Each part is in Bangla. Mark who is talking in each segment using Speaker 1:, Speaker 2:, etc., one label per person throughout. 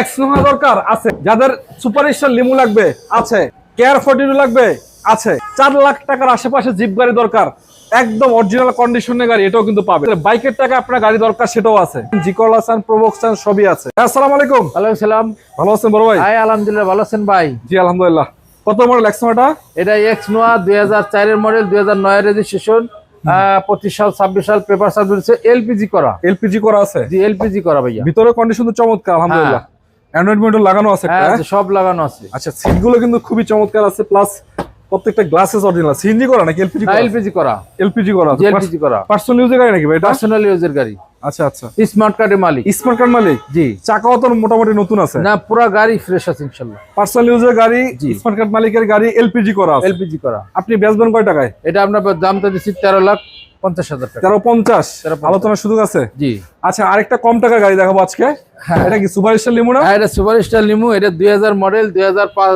Speaker 1: এক্স নোহা দরকার আছে। যাদের সুপার স্টার লিমু লাগবে আছে। কেয়ার ফর্টিনু লাগবে আছে। চার লাখ টাকার আশেপাশে জিপ গাড়ি দরকার। একদম অরিজিনাল কন্ডিশনের গাড়ি এটাও কিন্তু পাবে। বাইকের টাকা আপনার গাড়ি দরকার সেটাও আছে। জিকল হাসান প্রবক্সান সবই আছে। আসসালামু আলাইকুম।
Speaker 2: ওয়ালাইকুম সালাম।
Speaker 1: ভালো আছেন বড় ভাই?
Speaker 2: হাই আলহামদুলিল্লাহ ভালো আছেন ভাই?
Speaker 1: জি আলহামদুলিল্লাহ। কত মডেল এক্স নোহাটা?
Speaker 2: এটা এক্স নোয়া দুই হাজার চারের মডেল দুই হাজার নয় রেজিস্ট্রেশন পঁচিশ সাল ছাব্বিশ সাল পেপার সার্ভিস এলপিজি করা।
Speaker 1: এলপিজি করা আছে?
Speaker 2: জি এলপিজি করা ভাইয়া।
Speaker 1: ভিতরে কন্ডিশন তো চমৎকার আলহামদুলিল্লাহ। অ্যান্ড্রয়েড মনিটর লাগানো আছে একটা,
Speaker 2: হ্যাঁ
Speaker 1: হ্যাঁ?
Speaker 2: আছে, সব লাগানো আছে।
Speaker 1: আচ্ছা সিটগুলো কিন্তু খুবই চমৎকার আছে প্লাস প্রত্যেকটা গ্লাসেস অরিজিনাল সিএনজি করা নাকি? এলপিজি করা?
Speaker 2: এলপিজি করা।
Speaker 1: এলপিজি করা
Speaker 2: এলপিজি করা।
Speaker 1: পার্সোনাল ইউজের গাড়ি নাকি ভাই এটা?
Speaker 2: পার্সোনাল ইউজের গাড়ি।
Speaker 1: আচ্ছা আচ্ছা।
Speaker 2: স্মার্ট কার্ডের মালিক।
Speaker 1: স্মার্ট কার্ড মালিক?
Speaker 2: জি।
Speaker 1: চাকাও তো মোটামুটি নতুন আছে।
Speaker 2: না পুরা গাড়ি ফ্রেশ আছে ইনশাল্লাহ।
Speaker 1: পার্সোনাল ইউজের গাড়ি স্মার্ট কার্ড মালিকের গাড়ি এলপিজি করা আছে।
Speaker 2: এলপিজি করা।
Speaker 1: আপনি বেচবেন কয় টাকায়?
Speaker 2: এটা আপনার দামটা দিচ্ছি তেরো লাখ পঞ্চাশ হাজার টাকা।
Speaker 1: তেরো পঞ্চাশ। আলোচনার সুযোগ আছে?
Speaker 2: জি।
Speaker 1: আচ্ছা আরেকটা কম টাকার গাড়ি দেখাবো আজকে। এটা কি সুপার স্টার লিমো না?
Speaker 2: হ্যাঁ এটা সুপার স্টার লিমু এটা দুই হাজার মডেল দুই হাজার পাঁচ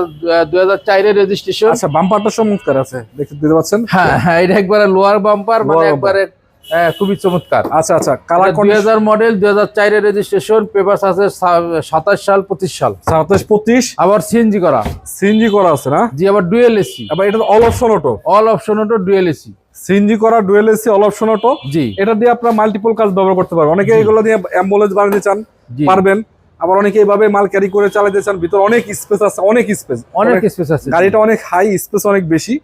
Speaker 2: দুই হাজার চারের রেজিস্ট্রেশন
Speaker 1: আচ্ছা বাম্পারটা চমৎকার আছে দেখতে দিতে পাচ্ছেন?
Speaker 2: হ্যাঁ হ্যাঁ এটা একবারে লোয়ার বাম্পার মানে একবারে আহ, খুবই চমৎকার।
Speaker 1: আচ্ছা আচ্ছা কালার
Speaker 2: দুই হাজার মডেল দুই হাজার চারের রেজিস্ট্রেশন পেপার আছে সাতাশ সাল পঁচিশ সাল।
Speaker 1: সাতাশ পঁচিশ?
Speaker 2: আবার সিএনজি করা।
Speaker 1: সিএনজি করা আছে না?
Speaker 2: জি আবার ডুয়েল এসি
Speaker 1: আবার এটা all option auto
Speaker 2: all option auto dual AC
Speaker 1: CNG করা dual AC all option auto
Speaker 2: জি।
Speaker 1: এটা দিয়ে আপনারা মাল্টিপল কাজ ব্যবহার করতে পারবেন। অনেকে এগুলো দিয়ে অ্যাম্বুলেন্স বানাতে চান পারবেন। আবার অনেকে এইভাবে মাল ক্যারি করে চালাতে চান ভিতরে অনেক স্পেস আছে অনেক স্পেস
Speaker 2: অনেক স্পেস আছে।
Speaker 1: গাড়িটা অনেক হাই স্পেস অনেক বেশি।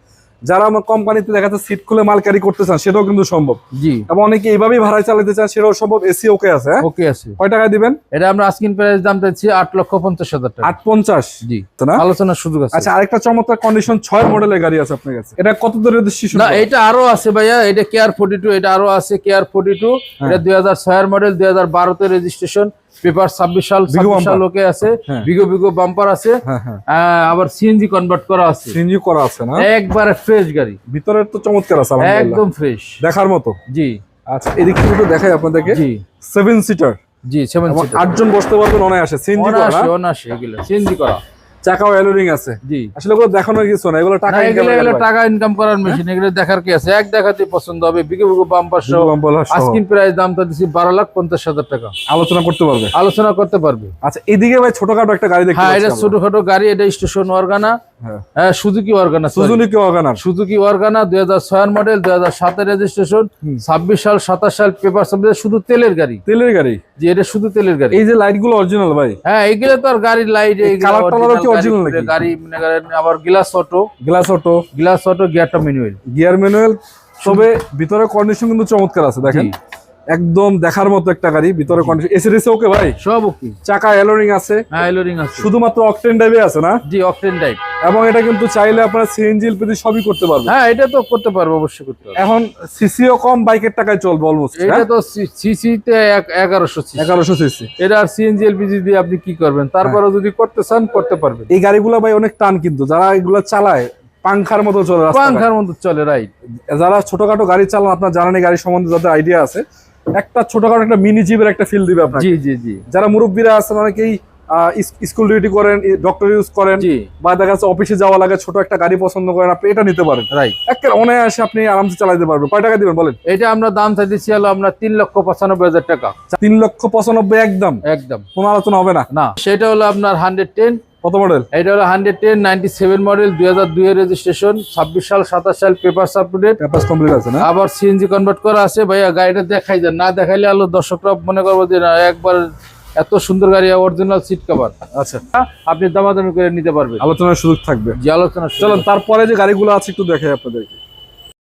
Speaker 1: যারা আমার কোম্পানিতে দেখা যাচ্ছে সিট খুলে মাল ক্যারি করতে চান সেটাও কিন্তু সম্ভব।
Speaker 2: জি।
Speaker 1: এবং অনেকে এইভাবেই ভাড়ায় চালাতে চান সেটাও সম্ভব এসি ওকে আছে হ্যাঁ?
Speaker 2: ওকে আছে।
Speaker 1: কয় টাকায় দিবেন?
Speaker 2: এটা আমরা আস্কিন প্রাইস দাম চাইছি আট লক্ষ পঞ্চাশ হাজার টাকা।
Speaker 1: আট পঞ্চাশ?
Speaker 2: জি।
Speaker 1: তো না?
Speaker 2: আলোচনার সুযোগ আছে।
Speaker 1: আচ্ছা আরেকটা চমৎকার কন্ডিশন ছয় মডেলের গাড়ি আছে আপনার কাছে। এটা কত রেজিস্ট্রেশন
Speaker 2: না এটা আরও আছে ভাইয়া এটা কেয়ার ফোর্টি টু এটা আরও আছে কেয়ার ফোর্টি টু
Speaker 1: হ্যাঁ।
Speaker 2: এটা দুই হাজার ছয়ের মডেল দুই হাজার বারোতে রেজিস্ট্রেশন পেপার ছাব্বিশ সাল লোকে সাল। আছে। বিগো বিগো বাম্পার আছে
Speaker 1: হ্যাঁ হ্যাঁ।
Speaker 2: আবার সিএনজি কনভার্ট করা আছে।
Speaker 1: সিএনজি করা আছে না?
Speaker 2: একবারে ফ্রেশ গাড়ি।
Speaker 1: ভিতরের তো চমৎকার আছে।
Speaker 2: একদম ফ্রেশ
Speaker 1: দেখার মতো?
Speaker 2: জি।
Speaker 1: আচ্ছা এদিক থেকে তো দেখাই আপনাদেরকে।
Speaker 2: জি।
Speaker 1: সেভেন সিটার
Speaker 2: জি সেভেন
Speaker 1: সিটার আটজন বসতে পারবেন অনায়াসে। সিএনজি করা
Speaker 2: অনায়াসে অনায়াসে এগুলো। সিএনজি করা।
Speaker 1: চাকাও আছে।
Speaker 2: জি।
Speaker 1: আসলে দেখানোর কিছু না এগুলো টাকা
Speaker 2: এগুলো ইনকাম করার মেশিন এগুলো দেখার কি আছে? এক দেখাতে পছন্দ হবে। বিকে বাম্পার সহ। আস্কিন প্রাইস দামটা দিছি বারো লাখ পঞ্চাশ হাজার টাকা।
Speaker 1: আলোচনা করতে পারবে।
Speaker 2: আলোচনা করতে পারবে।
Speaker 1: আচ্ছা এদিকে ভাই ছোটখাটো একটা গাড়ি দেখতে
Speaker 2: হ্যাঁ এটা ছোটখাটো গাড়ি এটা স্টেশন ওয়ার্গানা
Speaker 1: হ্যাঁ।
Speaker 2: সুজুকি
Speaker 1: সুজুকি
Speaker 2: সুজুকি ওয়ার্গানা দুই হাজার ছয়ের মডেল দুই হাজার সাতের রেজিস্ট্রেশন ছাব্বিশ সাল সাতাশ সাল পেপার শুধু তেলের গাড়ি।
Speaker 1: তেলের গাড়ি?
Speaker 2: যে এটা শুধু তেলের গাড়ি।
Speaker 1: এই যে লাইটগুলো অরিজিনাল ভাই।
Speaker 2: হ্যাঁ এগুলো তো আর গাড়ির লাইট? গাড়ি আবার glass auto
Speaker 1: glass auto
Speaker 2: glass auto গিয়ারটা manual
Speaker 1: gear manual তবে ভিতরে কন্ডিশন কিন্তু চমৎকার আছে দেখেন। একদম দেখার মতো একটা গাড়ি ভিতরে কন্ডিশন এসি রেসে ওকে ভাই?
Speaker 2: সব ওকে
Speaker 1: চাকা অ্যালোরিং আছে।
Speaker 2: হ্যাঁ এলোরিং আছে।
Speaker 1: শুধুমাত্র অকটেন আছে না?
Speaker 2: জি অকটেন টাইপ
Speaker 1: এবং এটা কিন্তু চাইলে আপনারা সিএনজি এলপিজি সবই করতে পারবেন।
Speaker 2: হ্যাঁ এটা তো করতে পারব অবশ্যই করতে পারব।
Speaker 1: এখন সিসিও কম বাইকের টাকায় চলবে অলমোস্ট
Speaker 2: এটা তো সিসি তে এগারোশো সিসি
Speaker 1: এগারোশো সিসি
Speaker 2: এটা আর সিএনজি এলপিজি দিয়ে আপনি কি করবেন? তারপরে যদি করতে চান করতে পারবেন।
Speaker 1: এই গাড়িগুলো ভাই অনেক টান কিন্তু যারা এগুলো চালায় পাংখার মতো চলে
Speaker 2: পাংখার মতো চলে রাইট
Speaker 1: যারা ছোটখাটো গাড়ি চালান আপনার জানেন এই গাড়ি সম্বন্ধে যাদের আইডিয়া আছে একটা ছোটখাটো একটা মিনি জিপের একটা ফিল দিবে আপনাকে।
Speaker 2: জি জি জি।
Speaker 1: যারা মুরব্বীরা আছেন অনেকেই স্কুল ডিউটি করেন ডক্টর ইউজ করেন বা দেখা যাচ্ছে অফিসে যাওয়া লাগে ছোট একটা গাড়ি পছন্দ করেন আপনি এটা নিতে পারেন।
Speaker 2: রাইট
Speaker 1: একের অনায়াসে আপনি আরামসে চালাতে পারবেন। কয় টাকা দিবেন বলেন?
Speaker 2: এটা আমরা দাম চাইতেছি হলো আমরা তিন লক্ষ পঁচানব্বই হাজার টাকা।
Speaker 1: তিন লক্ষ পঁচানব্বই একদম?
Speaker 2: একদম।
Speaker 1: কোনো আলোচনা হবে না?
Speaker 2: না। সেটা হলো আপনার হান্ড্রেড টেন
Speaker 1: কত মডেল?
Speaker 2: এটা হলো hundred ten ninety seven model দুই হাজার দুই এর রেজিস্ট্রেশন ছাব্বিশ সাল সাতাশ সাল পেপার সাপোর্টেড
Speaker 1: পেপার কমপ্লিট আছে না?
Speaker 2: আবার সিএনজি কনভার্ট করা আছে ভাইয়া গাড়িটা দেখাই যান না দেখাইলে আলো দর্শকরা মনে করব যে না একবার এত সুন্দর গাড়ি অরিজিনাল সিট কভার
Speaker 1: আচ্ছা।
Speaker 2: আপনি দামাদামি করে নিতে পারবেন।
Speaker 1: আলোচনার সুযোগ থাকবে।
Speaker 2: যে আলোচনা
Speaker 1: চলুন তারপরে যে গাড়িগুলো আছে একটু দেখাই আপনাদেরকে।